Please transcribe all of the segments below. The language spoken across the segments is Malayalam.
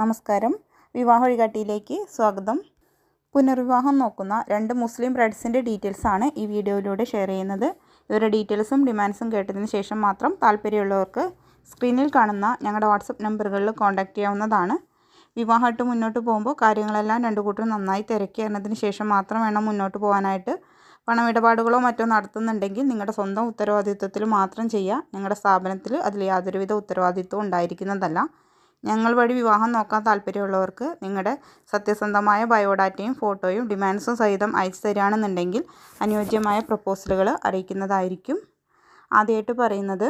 നമസ്കാരം. വിവാഹ വഴികാട്ടിയിലേക്ക് സ്വാഗതം. പുനർവിവാഹം നോക്കുന്ന രണ്ട് മുസ്ലിം ബ്രൈഡ്സിന്റെ ആണ് ഈ വീഡിയോയിലൂടെ ഷെയർ ചെയ്യുന്നത്. ഇവരുടെ ഡീറ്റെയിൽസും ഡിമാൻഡ്സും കേട്ടതിന് ശേഷം മാത്രം താല്പര്യമുള്ളവർക്ക് സ്ക്രീനിൽ കാണുന്ന ഞങ്ങളുടെ വാട്സപ്പ് നമ്പറുകളിൽ കോൺടാക്റ്റ് ചെയ്യാവുന്നതാണ്. വിവാഹമായിട്ട് മുന്നോട്ട് പോകുമ്പോൾ കാര്യങ്ങളെല്ലാം രണ്ടു കൂട്ടരും നന്നായി തിരക്കി എന്നതിന് ശേഷം മാത്രം വേണം മുന്നോട്ട് പോകാനായിട്ട്. പണമിടപാടുകളോ മറ്റോ നടത്തുന്നുണ്ടെങ്കിൽ നിങ്ങളുടെ സ്വന്തം ഉത്തരവാദിത്വത്തിൽ മാത്രം ചെയ്യുക. ഞങ്ങളുടെ സ്ഥാപനത്തിൽ അതിൽ യാതൊരുവിധ ഉത്തരവാദിത്വവും ഉണ്ടായിരിക്കുന്നതല്ല. ഞങ്ങൾ വഴി വിവാഹം നോക്കാൻ താല്പര്യമുള്ളവർക്ക് നിങ്ങളുടെ സത്യസന്ധമായ ബയോഡാറ്റയും ഫോട്ടോയും ഡിമാൻഡ്സും സഹിതം അയച്ചു തരികയാണെന്നുണ്ടെങ്കിൽ അനുയോജ്യമായ പ്രപ്പോസലുകൾ അറിയിക്കുന്നതായിരിക്കും. ആദ്യമായിട്ട് പറയുന്നത്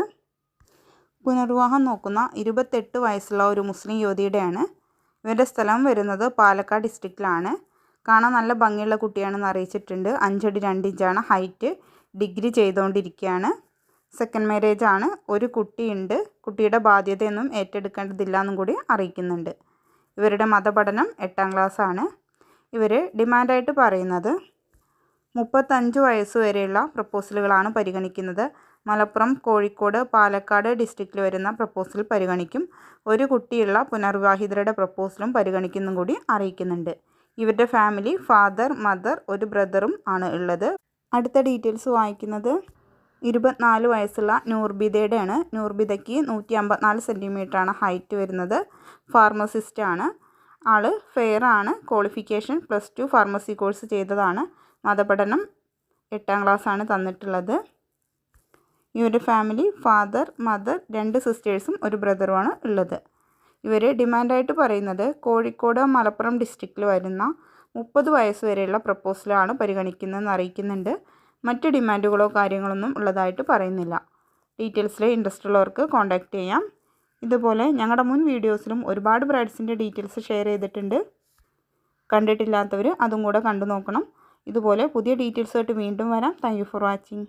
പുനർവിവാഹം നോക്കുന്ന ഇരുപത്തെട്ട് വയസ്സുള്ള ഒരു മുസ്ലിം യുവതിയുടെയാണ്. ഇവരുടെ സ്ഥലം വരുന്നത് പാലക്കാട് ഡിസ്ട്രിക്റ്റിലാണ്. കാണാൻ നല്ല ഭംഗിയുള്ള കുട്ടിയാണെന്ന് അറിയിച്ചിട്ടുണ്ട്. അഞ്ചടി രണ്ട് ഇഞ്ചാണ് ഹൈറ്റ്. ഡിഗ്രി ചെയ്തുകൊണ്ടിരിക്കുകയാണ്. സെക്കൻഡ് മാരേജ് ആണ്. ഒരു കുട്ടിയുണ്ട്. കുട്ടിയുടെ ബാധ്യതയൊന്നും ഏറ്റെടുക്കേണ്ടതില്ല എന്നും കൂടി അറിയിക്കുന്നുണ്ട്. ഇവരുടെ മതപഠനം എട്ടാം ക്ലാസ് ആണ്. ഇവർ ഡിമാൻഡായിട്ട് പറയുന്നത് മുപ്പത്തഞ്ച് വയസ്സ് വരെയുള്ള പ്രപ്പോസലുകളാണ് പരിഗണിക്കുന്നത്. മലപ്പുറം കോഴിക്കോട് പാലക്കാട് ഡിസ്ട്രിക്റ്റിൽ വരുന്ന പ്രപ്പോസൽ പരിഗണിക്കും. ഒരു കുട്ടിയുള്ള പുനർവിവാഹിതരുടെ പ്രപ്പോസലും പരിഗണിക്കുന്നും കൂടി അറിയിക്കുന്നുണ്ട്. ഇവരുടെ ഫാമിലി ഫാദർ മദർ ഒരു ബ്രദറും ആണ് ഉള്ളത്. അടുത്ത ഡീറ്റെയിൽസ് വായിക്കുന്നത് ഇരുപത്തിനാല് വയസ്സുള്ള നൂർബിതയുടെയാണ്. നൂർബിതയ്ക്ക് നൂറ്റി അമ്പത്തിനാല് സെന്റിമീറ്ററാണ് ഹൈറ്റ് വരുന്നത്. ഫാർമസിസ്റ്റാണ്. ആൾ ഫെയർ ആണ് qualification plus two pharmacy course ചെയ്തതാണ്. മതപഠനം എട്ടാം ക്ലാസ് ആണ് തന്നിട്ടുള്ളത് ഇവരുടെ ഫാമിലി ഫാദർ മദർ രണ്ട് സിസ്റ്റേഴ്സും ഒരു ബ്രദറുമാണ് ഉള്ളത്. ഇവർ ഡിമാൻഡായിട്ട് പറയുന്നത് കോഴിക്കോട് മലപ്പുറം ഡിസ്ട്രിക്റ്റിൽ വരുന്ന മുപ്പത് വയസ്സ് വരെയുള്ള പ്രപ്പോസലാണ് പരിഗണിക്കുന്നതെന്ന് അറിയിക്കുന്നുണ്ട്. മറ്റ് ഡിമാൻഡുകളോ കാര്യങ്ങളൊന്നും ഉള്ളതായിട്ട് പറയുന്നില്ല. ഡീറ്റെയിൽസിൽ ഇൻട്രസ്റ്റ് ഉള്ളവർക്ക് കോൺടാക്റ്റ് ചെയ്യാം. ഇതുപോലെ ഞങ്ങളുടെ മുൻ വീഡിയോസിലും ഒരുപാട് ബ്രൈഡ്സിന്റെ ഡീറ്റെയിൽസ് ഷെയർ ചെയ്തിട്ടുണ്ട്. കണ്ടിട്ടില്ലാത്തവർ അതും കൂടെ കണ്ടു നോക്കണം. ഇതുപോലെ പുതിയ ഡീറ്റെയിൽസുമായിട്ട് വീണ്ടും വരാം. Thank for watching.